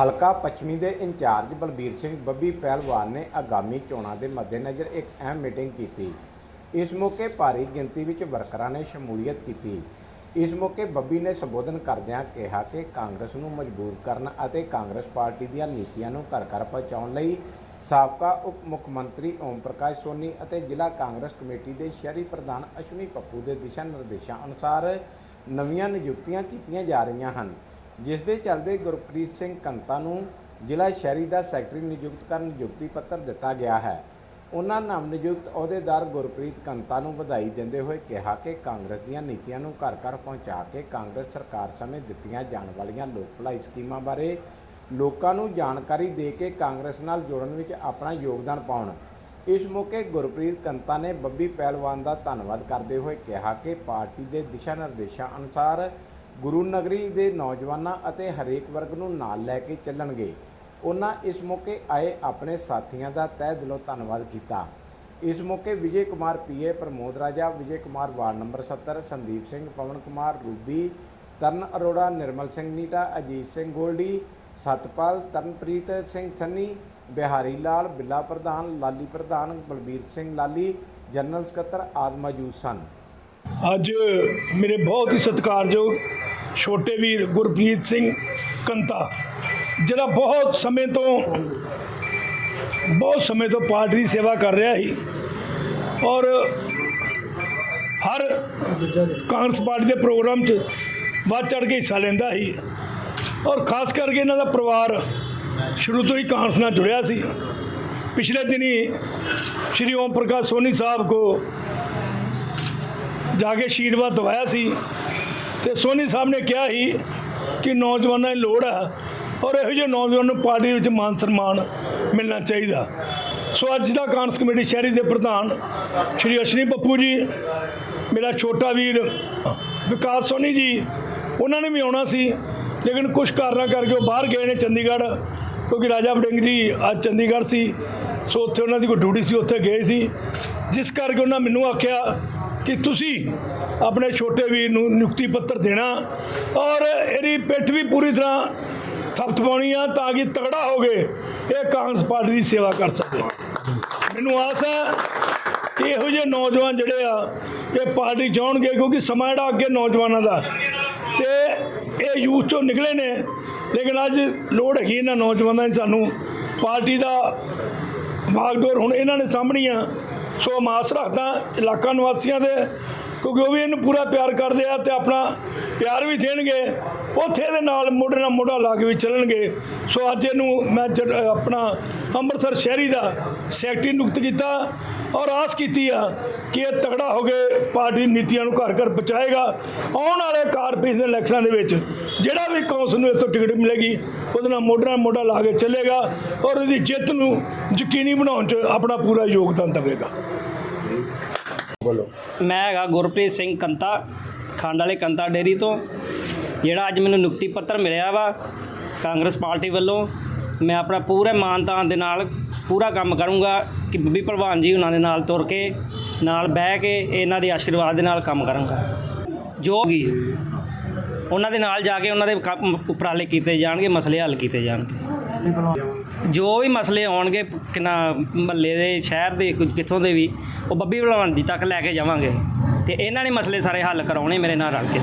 ਹਲਕਾ ਪੱਛਮੀ ਦੇ ਇੰਚਾਰਜ ਬਲਬੀਰ ਸਿੰਘ ਬੱਬੀ ਪਹਿਲਵਾਨ ਨੇ ਆਗਾਮੀ ਚੋਣਾਂ ਦੇ ਮੱਦੇਨਜ਼ਰ ਇੱਕ ਅਹਿਮ ਮੀਟਿੰਗ ਕੀਤੀ। ਇਸ ਮੌਕੇ ਭਾਰੀ ਗਿਣਤੀ ਵਿੱਚ ਵਰਕਰਾਂ ਨੇ ਸ਼ਮੂਲੀਅਤ ਕੀਤੀ। ਇਸ ਮੌਕੇ ਬੱਬੀ ਨੇ ਸੰਬੋਧਨ ਕਰਦਿਆਂ ਕਿਹਾ ਕਿ ਕਾਂਗਰਸ ਨੂੰ ਮਜਬੂਰ ਕਰਨ ਅਤੇ ਕਾਂਗਰਸ ਪਾਰਟੀ ਦੀਆਂ ਨੀਤੀਆਂ ਨੂੰ ਘਰ ਘਰ ਪਹੁੰਚਾਉਣ ਲਈ ਸਾਬਕਾ ਉਪ ਮੁੱਖ ਮੰਤਰੀ ਓਮ ਪ੍ਰਕਾਸ਼ ਸੋਨੀ ਅਤੇ ਜ਼ਿਲ੍ਹਾ ਕਾਂਗਰਸ ਕਮੇਟੀ ਦੇ ਸ਼ਹਿਰੀ ਪ੍ਰਧਾਨ ਅਸ਼ਵਨੀ ਪੱਪੂ ਦੇ ਦਿਸ਼ਾ ਨਿਰਦੇਸ਼ਾਂ ਅਨੁਸਾਰ ਨਵੀਆਂ ਨਿਯੁਕਤੀਆਂ ਕੀਤੀਆਂ ਜਾ ਰਹੀਆਂ ਹਨ। ਜਿਸ ਦੇ ਚੱਲਦੇ ਗੁਰਪ੍ਰੀਤ ਸਿੰਘ ਕੰਤਾ ਨੂੰ ਜ਼ਿਲ੍ਹਾ ਸ਼ਹਿਰੀ ਦਾ ਸੈਕਟਰੀ ਨਿਯੁਕਤ ਕਰਨ ਨਿਯੁਕਤੀ ਪੱਤਰ ਦਿੱਤਾ ਗਿਆ ਹੈ। ਉਹਨਾਂ ਨਵ ਨਿਯੁਕਤ ਅਹੁਦੇਦਾਰ ਗੁਰਪ੍ਰੀਤ ਕੰਤਾ ਨੂੰ ਵਧਾਈ ਦਿੰਦੇ ਹੋਏ ਕਿਹਾ ਕਿ ਕਾਂਗਰਸ ਦੀਆਂ ਨੀਤੀਆਂ ਨੂੰ ਘਰ ਘਰ ਪਹੁੰਚਾ ਕੇ ਕਾਂਗਰਸ ਸਰਕਾਰ ਸਮੇਂ ਦਿੱਤੀਆਂ ਜਾਣ ਵਾਲੀਆਂ ਲੋਕ ਭਲਾਈ ਸਕੀਮਾਂ ਬਾਰੇ ਲੋਕਾਂ ਨੂੰ ਜਾਣਕਾਰੀ ਦੇ ਕੇ ਕਾਂਗਰਸ ਨਾਲ ਜੁੜਨ ਵਿੱਚ ਆਪਣਾ ਯੋਗਦਾਨ ਪਾਉਣ। ਇਸ ਮੌਕੇ ਗੁਰਪ੍ਰੀਤ ਕੰਤਾ ਨੇ ਬੱਬੀ ਪਹਿਲਵਾਨ ਦਾ ਧੰਨਵਾਦ ਕਰਦੇ ਹੋਏ ਕਿਹਾ ਕਿ ਪਾਰਟੀ ਦੇ ਦਿਸ਼ਾ ਨਿਰਦੇਸ਼ਾਂ ਅਨੁਸਾਰ ਗੁਰੂ ਨਗਰੀ ਦੇ ਨੌਜਵਾਨਾਂ ਅਤੇ ਹਰੇਕ ਵਰਗ ਨੂੰ ਨਾਲ ਲੈ ਕੇ ਚੱਲਣਗੇ। ਉਹਨਾਂ ਇਸ ਮੌਕੇ ਆਏ ਆਪਣੇ ਸਾਥੀਆਂ ਦਾ ਤਹਿ ਦਿਲੋਂ ਧੰਨਵਾਦ ਕੀਤਾ। ਇਸ ਮੌਕੇ Vijay Kumar PA, Pramod Raja, Vijay Kumar ward number 70 Sandeep Singh, Pawan Kumar, Ruby, Taran Arora, Nirmal Singh Neeta, Ajit Singh Goldy, Satpal, Taranpreet Singh Sunny, Bihari Lal, Billa ਪ੍ਰਧਾਨ, ਲਾਲੀ ਪ੍ਰਧਾਨ, ਬਲਬੀਰ ਸਿੰਘ ਲਾਲੀ, ਜਨਰਲ ਸਕੱਤਰ ਆਦਿ ਮੌਜੂਦ ਸਨ। ਅੱਜ ਮੇਰੇ ਬਹੁਤ ਹੀ ਸਤਿਕਾਰਯੋਗ ਛੋਟੇ ਵੀਰ ਗੁਰਪ੍ਰੀਤ ਸਿੰਘ ਕੰਤਾ, ਜਿਹੜਾ ਬਹੁਤ ਸਮੇਂ ਤੋਂ, ਬਹੁਤ ਸਮੇਂ ਤੋਂ ਪਾਰਟੀ ਦੀ ਸੇਵਾ ਕਰ ਰਿਹਾ ਸੀ ਔਰ ਹਰ ਕਾਂਗਰਸ ਪਾਰਟੀ ਦੇ ਪ੍ਰੋਗਰਾਮ 'ਚ ਵੱਧ ਚੜ ਕੇ ਹਿੱਸਾ ਲੈਂਦਾ ਸੀ ਔਰ ਖਾਸ ਕਰਕੇ ਇਹਨਾਂ ਦਾ ਪਰਿਵਾਰ ਸ਼ੁਰੂ ਤੋਂ ਹੀ ਕਾਂਗਰਸ ਨਾਲ ਜੁੜਿਆ ਸੀ। ਪਿਛਲੇ ਦਿਨੀ ਸ਼੍ਰੀ ਓਮ ਪ੍ਰਕਾਸ਼ ਸੋਨੀ ਸਾਹਿਬ ਕੋ ਜਾ ਕੇ ਆਸ਼ੀਰਵਾਦ ਦਵਾਇਆ ਸੀ। ਤੇ ਸੋਨੀ ਸਾਹਿਬ ਨੇ ਕਿਹਾ ਸੀ ਕਿ ਨੌਜਵਾਨਾਂ ਦੀ ਲੋੜ ਹੈ ਔਰ ਇਹੋ ਜਿਹੇ ਨੌਜਵਾਨ ਨੂੰ ਪਾਰਟੀ ਵਿੱਚ ਮਾਨ ਸਨਮਾਨ ਮਿਲਣਾ ਚਾਹੀਦਾ। ਸੋ ਅੱਜ ਦਾ ਕਾਂਗਰਸ ਕਮੇਟੀ ਸ਼ਹਿਰੀ ਦੇ ਪ੍ਰਧਾਨ ਸ਼੍ਰੀ ਅਸ਼ਨੀ ਪੱਪੂ ਜੀ, ਮੇਰਾ ਛੋਟਾ ਵੀਰ ਵਿਕਾਸ ਸੋਨੀ ਜੀ, ਉਹਨਾਂ ਨੇ ਵੀ ਆਉਣਾ ਸੀ। ਲੇਕਿਨ ਕੁਝ ਕਾਰਨਾਂ ਕਰਕੇ ਉਹ ਬਾਹਰ ਗਏ ਨੇ ਚੰਡੀਗੜ੍ਹ, ਕਿਉਂਕਿ ਰਾਜਾ ਵੜਿੰਗ ਜੀ ਅੱਜ ਚੰਡੀਗੜ੍ਹ ਸੀ। ਸੋ ਉੱਥੇ ਉਹਨਾਂ ਦੀ ਕੋਈ ਡਿਊਟੀ ਸੀ, ਉੱਥੇ ਗਏ ਸੀ। ਜਿਸ ਕਰਕੇ ਉਹਨਾਂ ਮੈਨੂੰ ਆਖਿਆ ਕਿ ਤੁਸੀਂ ਆਪਣੇ ਛੋਟੇ ਵੀਰ ਨੂੰ ਨਿਯੁਕਤੀ ਪੱਤਰ ਦੇਣਾ ਔਰ ਇਹਦੀ ਪਿੱਠ ਵੀ ਪੂਰੀ ਤਰ੍ਹਾਂ ਥਪਥ ਪਾਉਣੀ ਆ ਤਾਂ ਕਿ ਤਗੜਾ ਹੋ ਕੇ ਇਹ ਕਾਂਗਰਸ ਪਾਰਟੀ ਦੀ ਸੇਵਾ ਕਰ ਸਕੇ। ਮੈਨੂੰ ਆਸ ਹੈ ਕਿ ਇਹੋ ਜਿਹੇ ਨੌਜਵਾਨ ਜਿਹੜੇ ਆ, ਇਹ ਪਾਰਟੀ ਚਾਹਣਗੇ ਕਿਉਂਕਿ ਸਮਾਂ ਜਿਹੜਾ ਅੱਗੇ ਨੌਜਵਾਨਾਂ ਦਾ। ਤੇ ਇਹ ਯੂਥ ਚੋਂ ਨਿਕਲੇ ਨੇ, ਲੇਕਿਨ ਅੱਜ ਲੋੜ ਹੈਗੀ ਇਹਨਾਂ ਨੌਜਵਾਨਾਂ ਦੀ ਸਾਨੂੰ। ਪਾਰਟੀ ਦਾ ਬਾਗਡੋਰ ਹੁਣ ਇਹਨਾਂ ਨੇ ਸਾਹਮਣੀ ਆ। ਸੋ ਮਾਸ ਰੱਖਦਾ ਇਲਾਕਾ ਨਿਵਾਸੀਆਂ ਦੇ, ਕਿਉਂਕਿ ਉਹ ਵੀ ਇਹਨੂੰ ਪੂਰਾ ਪਿਆਰ ਕਰਦੇ ਆ ਤੇ ਆਪਣਾ ਪਿਆਰ ਵੀ ਦੇਣਗੇ। ਉੱਥੇ ਦੇ ਨਾਲ ਮੋਢੇ ਨਾਲ ਮੋਢਾ ਲਾ ਕੇ ਵੀ ਚੱਲਣਗੇ। ਸੋ ਅੱਜ ਇਹਨੂੰ ਮੈਂ ਜਦ- ਆਪਣਾ ਅੰਮ੍ਰਿਤਸਰ ਸ਼ਹਿਰੀ ਦਾ ਸੈਕਟਰੀ ਨਿਯੁਕਤ ਕੀਤਾ ਔਰ ਆਸ ਕੀਤੀ ਆ ਕਿ ਇਹ ਤਗੜਾ ਹੋ ਕੇ ਪਾਰਟੀ ਨੀਤੀਆਂ ਨੂੰ ਘਰ ਘਰ ਪਹੁੰਚਾਏਗਾ ਆਉਣ ਵਾਲੇ ਕਾਰਪੋਰੇਸ਼ਨ ਦੇ ਇਲੈਕਸ਼ਨਾਂ ਦੇ ਵਿੱਚ ਜਿਹੜਾ ਵੀ ਕੌਂਸਲ ਨੂੰ ਇੱਥੋਂ ਟਿਕਟ ਮਿਲੇਗੀ ਉਹਦੇ ਨਾਲ ਮੋਢੇ ਨਾਲ ਮੋਢਾ ਲਾ ਕੇ ਚੱਲੇਗਾ ਔਰ ਉਹਦੀ ਜਿੱਤ ਨੂੰ ਯਕੀਨੀ ਬਣਾਉਣ 'ਚ ਆਪਣਾ ਪੂਰਾ ਯੋਗਦਾਨ ਦੇਵੇਗਾ। ਮੈਂ ਹੈਗਾ ਗੁਰਪ੍ਰੀਤ ਸਿੰਘ ਕੰਤਾ ਖੰਡ ਵਾਲੇ ਕੰਤਾ ਡੇਰੀ ਤੋਂ। ਜਿਹੜਾ ਅੱਜ ਮੈਨੂੰ ਨਿਯੁਕਤੀ ਪੱਤਰ ਮਿਲਿਆ ਵਾ ਕਾਂਗਰਸ ਪਾਰਟੀ ਵੱਲੋਂ ਮੈਂ ਆਪਣਾ ਪੂਰੇ ਮਾਨਤਾਨ ਦੇ ਨਾਲ ਪੂਰਾ ਕੰਮ ਕਰੂੰਗਾ ਕਿ ਬੱਬੀ ਪ੍ਰਵਾਨ ਜੀ ਉਹਨਾਂ ਦੇ ਨਾਲ ਤੁਰ ਕੇ ਨਾਲ ਬਹਿ ਕੇ ਇਹਨਾਂ ਦੇ ਆਸ਼ੀਰਵਾਦ ਦੇ ਨਾਲ ਕੰਮ ਕਰਾਂਗਾ। ਜੋ ਵੀ ਉਹਨਾਂ ਦੇ ਨਾਲ ਜਾ ਕੇ ਉਹਨਾਂ ਦੇ ਕੰਮ ਉਪਰਾਲੇ ਕੀਤੇ ਜਾਣਗੇ, ਮਸਲੇ ਹੱਲ ਕੀਤੇ ਜਾਣਗੇ। ਜੋ ਵੀ ਮਸਲੇ ਆਉਣਗੇ, ਕਿਨਾ ਮਹੱਲੇ ਦੇ, ਸ਼ਹਿਰ ਦੇ ਕੁਝ ਕਿੱਥੋਂ ਦੇ ਵੀ, ਉਹ ਬੱਬੀ ਭਲਵਾਨ ਜੀ ਤੱਕ ਲੈ ਕੇ ਜਾਵਾਂਗੇ। ਤੇ ਇਹਨਾਂ ਨੇ ਮਸਲੇ ਸਾਰੇ ਹੱਲ ਕਰਾਉਣੇ ਮੇਰੇ ਨਾਲ ਰਲ ਕੇ।